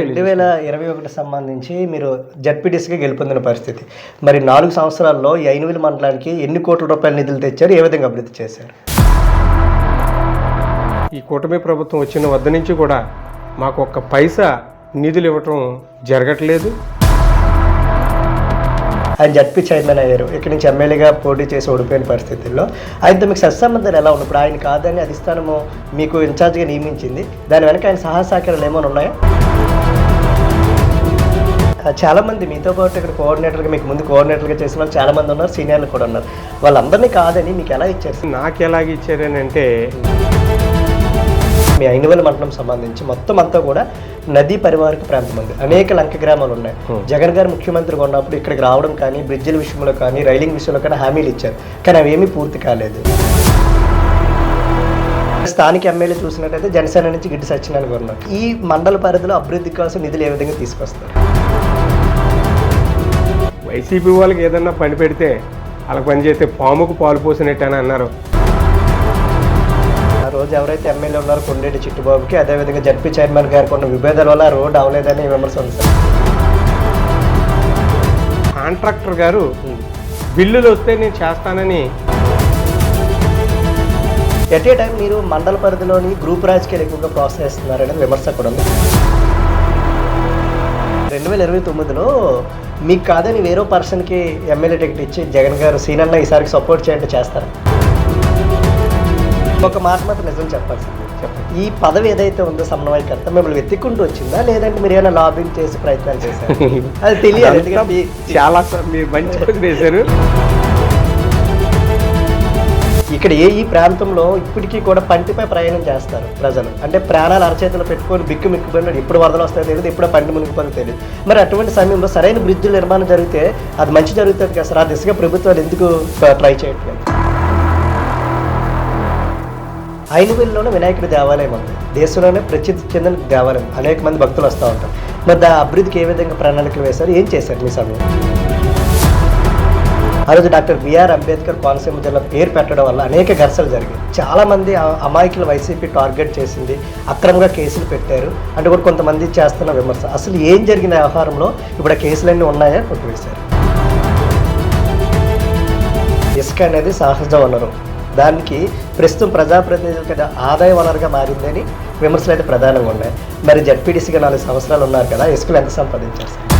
రెండు వేల ఇరవై ఒకటి సంబంధించి మీరు జడ్పీటీసీగా గెలుపొందిన పరిస్థితి. మరి నాలుగు సంవత్సరాల్లో ఈ ఐనువేల మండలానికి ఎన్ని కోట్ల రూపాయల నిధులు తెచ్చారు ఏ విధంగా అభివృద్ధి చేశారు? ఈ కూటమి ప్రభుత్వం వచ్చిన వద్ద నుంచి కూడా మాకు ఒక్క పైసా నిధులు ఇవ్వటం జరగట్లేదు. ఆయన జడ్పీ చైర్మన్ అయ్యారు. ఇక్కడి నుంచి ఎమ్మెల్యేగా పోటీ చేసి ఓడిపోయిన పరిస్థితుల్లో. ఆయనతో మీకు సత్సంబంధాలు ఎలా ఉన్నాయి? ఇప్పుడు ఆయన కాదని అధిష్టానము మీకు ఇన్ఛార్జ్గా నియమించింది. దాని వెనక ఆయన సహాయ సహకారాలు ఏమైనా ఉన్నాయా? ఆ, చాలా మంది మీతో పాటు ఇక్కడ కోఆర్డినేటర్గా మీకు ముందు కోఆర్డినేటర్గా చేసిన వాళ్ళు చాలా మంది ఉన్నారు సీనియర్లు కూడా ఉన్నారు. వాళ్ళందరినీ కాదని మీకు ఎలా ఇచ్చారు నాకు ఎలాగ ఇచ్చారనంటే మీ ఐనువల మండలం సంబంధించి మొత్తం అంతా కూడా నదీ పరివాహక ప్రాంతం ఉంది అనేక లంక గ్రామాలు ఉన్నాయి. జగన్ గారు ముఖ్యమంత్రిగా ఉన్నప్పుడు ఇక్కడికి రావడం కానీ బ్రిడ్జిల విషయంలో కానీ రైలింగ్ విషయంలో కానీ హామీలు ఇచ్చారు. కానీ అవి ఏమీ పూర్తి కాలేదు. స్థానిక ఎమ్మెల్యే చూసినట్టయితే జనసేన నుంచి గిడ్డి సత్యనారాయణ గారు ఉన్నారు. ఈ మండల పరిధిలో అభివృద్ధి కోసం నిధులు ఏ విధంగా తీసుకొస్తారు? వైసీపీ వాళ్ళకి ఏదన్నా పని పెడితే వాళ్ళకి పని చేస్తే పాముకు పాలు పోసినట్టు అని అన్నారు. ఆ రోజు ఎవరైతే ఎమ్మెల్యే ఉన్నారో కొండేటి చిట్టుబాబుకి అదేవిధంగా జడ్పీ చైర్మన్ గారికి ఉన్న విభేదాల వల్ల ఆ రోడ్డు అవలేదని విమర్శ ఉంది సార్. కాంట్రాక్టర్ గారు బిల్లులు వస్తే నేను చేస్తానని ఎట్ ఏ టైం మీరు మండల పరిధిలోని గ్రూప్ రాజకీయాలు ఎక్కువగా ప్రోత్సహిస్తున్నారనే విమర్శ కూడా ఉంది. రెండు వేల ఇరవై తొమ్మిదిలో మీకు కాదని వేరే పర్సన్కి ఎమ్మెల్యే టికెట్ ఇచ్చి జగన్ గారు సీనన్న ఈసారికి సపోర్ట్ చేయండి చేస్తారా. ఒక మాట మాత్రం నిజం చెప్పాల్సింది. చెప్పండి. ఈ పదవి ఏదైతే ఉందో సమన్వయకర్త మిమ్మల్ని వెతుక్కుంటూ వచ్చిందా? లేదంటే మీరు ఏమైనా లాబింగ్ చేసి ప్రయత్నాలు చేశారు? అది తెలియాలి చాలా మీరు మంచి చేశారు. ఇక్కడ ఏ ఈ ప్రాంతంలో ఇప్పటికీ కూడా పంటిపై ప్రయాణం చేస్తారు ప్రజలు. అంటే ప్రాణాలు అరచేతులు పెట్టుకొని బిక్కు మిక్కుపోయినాడు ఎప్పుడు వరదలు వస్తాయో తెలియదు ఎప్పుడు పంటి మునిగిపోతుందో తెలియదు. మరి అటువంటి సమయంలో సరైన బ్రిడ్జిల నిర్మాణం జరిగితే అది మంచి జరుగుతుంది కదా సార్? ఆ దిశగా ప్రభుత్వాలు ఎందుకు ట్రై చేయట్లేదు? ఐనువేలిలోనే వినాయకుడి దేవాలయం ఉంది. దేశంలోనే ప్రసిద్ధి చెందిన దేవాలయం. అనేక మంది భక్తులు వస్తూ ఉంటారు. మరి దా అభివృద్ధికి ఏ విధంగా ప్రణాళికలు వేశారు? ఏం చేశారు మీ సమయం ఆ రోజు డాక్టర్ బిఆర్ అంబేద్కర్ కోనసీమ జిల్లా పేరు పెట్టడం వల్ల అనేక ఘర్షణలు జరిగాయి. చాలా మంది అమాయకులు వైసీపీ టార్గెట్ చేసింది అక్రమంగా కేసులు పెట్టారు. అంటే కూడా కొంతమంది చేస్తున్న విమర్శ. అసలు ఏం జరిగిన వ్యవహారంలో? ఇప్పుడు ఆ కేసులన్నీ ఉన్నాయా? కొట్టివేశారు. ఇసుక అనేది సహజ వనరు. దానికి ప్రస్తుతం ప్రజాప్రతినిధులకి ఆదాయ వనరుగా మారిందని విమర్శలు అయితే ప్రధానంగా ఉన్నాయి. మరి జడ్పీటీసీగా నాలుగు సంవత్సరాలు ఉన్నారు కదా ఇసుకలు ఎంత సంపాదించారు సార్